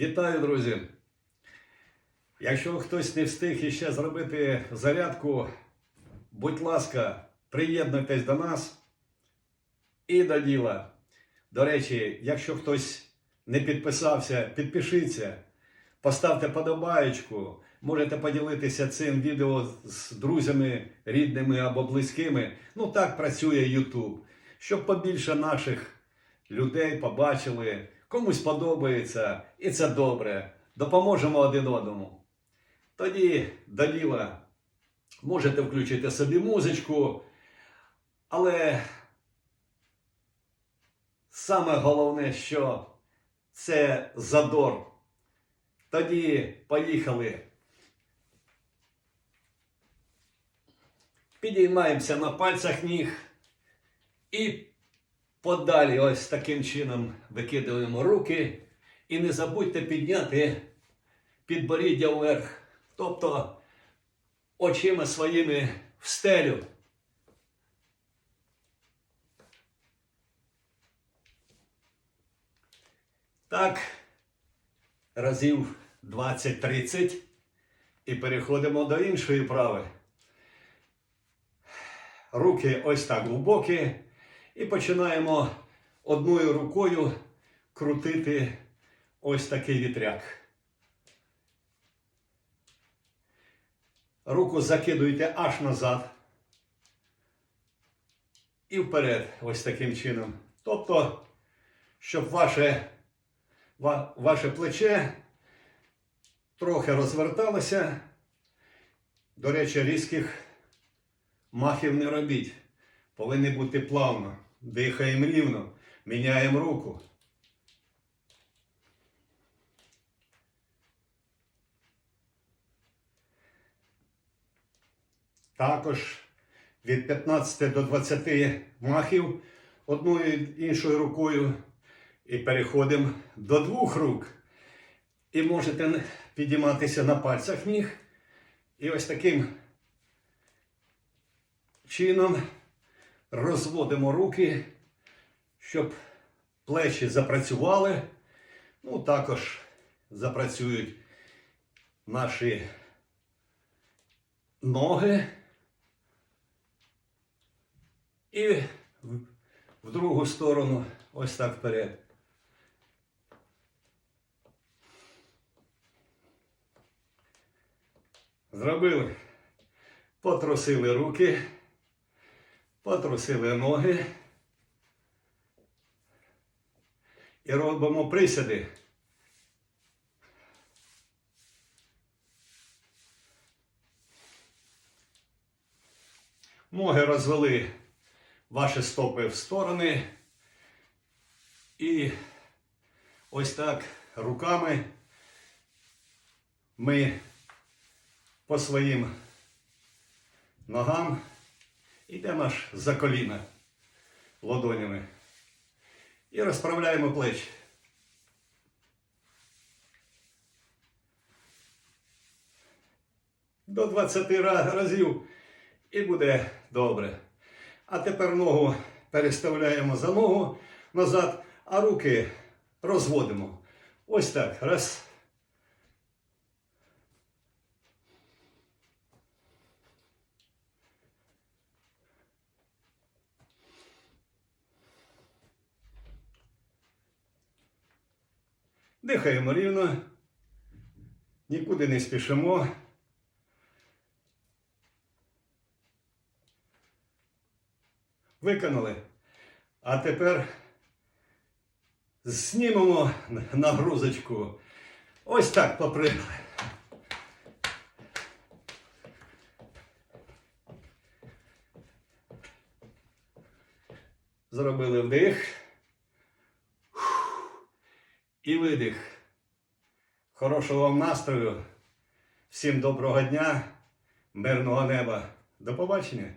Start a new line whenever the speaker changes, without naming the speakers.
Вітаю, друзі! Якщо хтось не встиг іще зробити зарядку, будь ласка, приєднуйтесь до нас і до діла. До речі, якщо хтось не підписався, підпишіться, поставте подобаєчку, можете поділитися цим відео з друзями, рідними або близькими. Ну так працює YouTube, щоб побільше наших людей побачили, комусь подобається, і це добре. Допоможемо один одному. Тоді до діла можете включити собі музичку, але саме головне, що це задор. Тоді поїхали. Підіймаємося на пальцях ніг і подалі ось таким чином викидаємо руки. І не забудьте підняти підборіддя вверх, тобто очима своїми в стелю. Так, разів 20-30 і переходимо до іншої прави. Руки ось так глибокі. І починаємо одною рукою крутити ось такий вітряк. Руку закидуйте аж назад. І вперед, ось таким чином. Тобто, щоб ваше, ва- ваше плече трохи розверталося. До речі, різких махів не робіть. Повинні бути плавно. Дихаємо рівно, міняємо руку. Також від 15 до 20 махів одною іншою рукою. І переходимо до двох рук. І можете підійматися на пальцях ніг. І ось таким чином розводимо руки, щоб плечі запрацювали. Ну, також запрацюють наші ноги. І в- другу сторону ось так вперед. Зробили. Потрусили руки. Потрусили ноги. І робимо присяди. Ноги розвели ваші стопи в сторони. І ось так руками ми по своїм ногам Йдемо аж за коліна ладонями. І розправляємо плечі. До 20 разів і буде добре. А тепер ногу переставляємо за ногу назад, а руки розводимо. Ось так. Раз. Дихаємо рівно, нікуди не спішимо. Виконали. А тепер знімемо нагрузочку. Ось так попригали. Зробили вдих і видих. Хорошого вам настрою. Всім доброго дня, мирного неба. До побачення.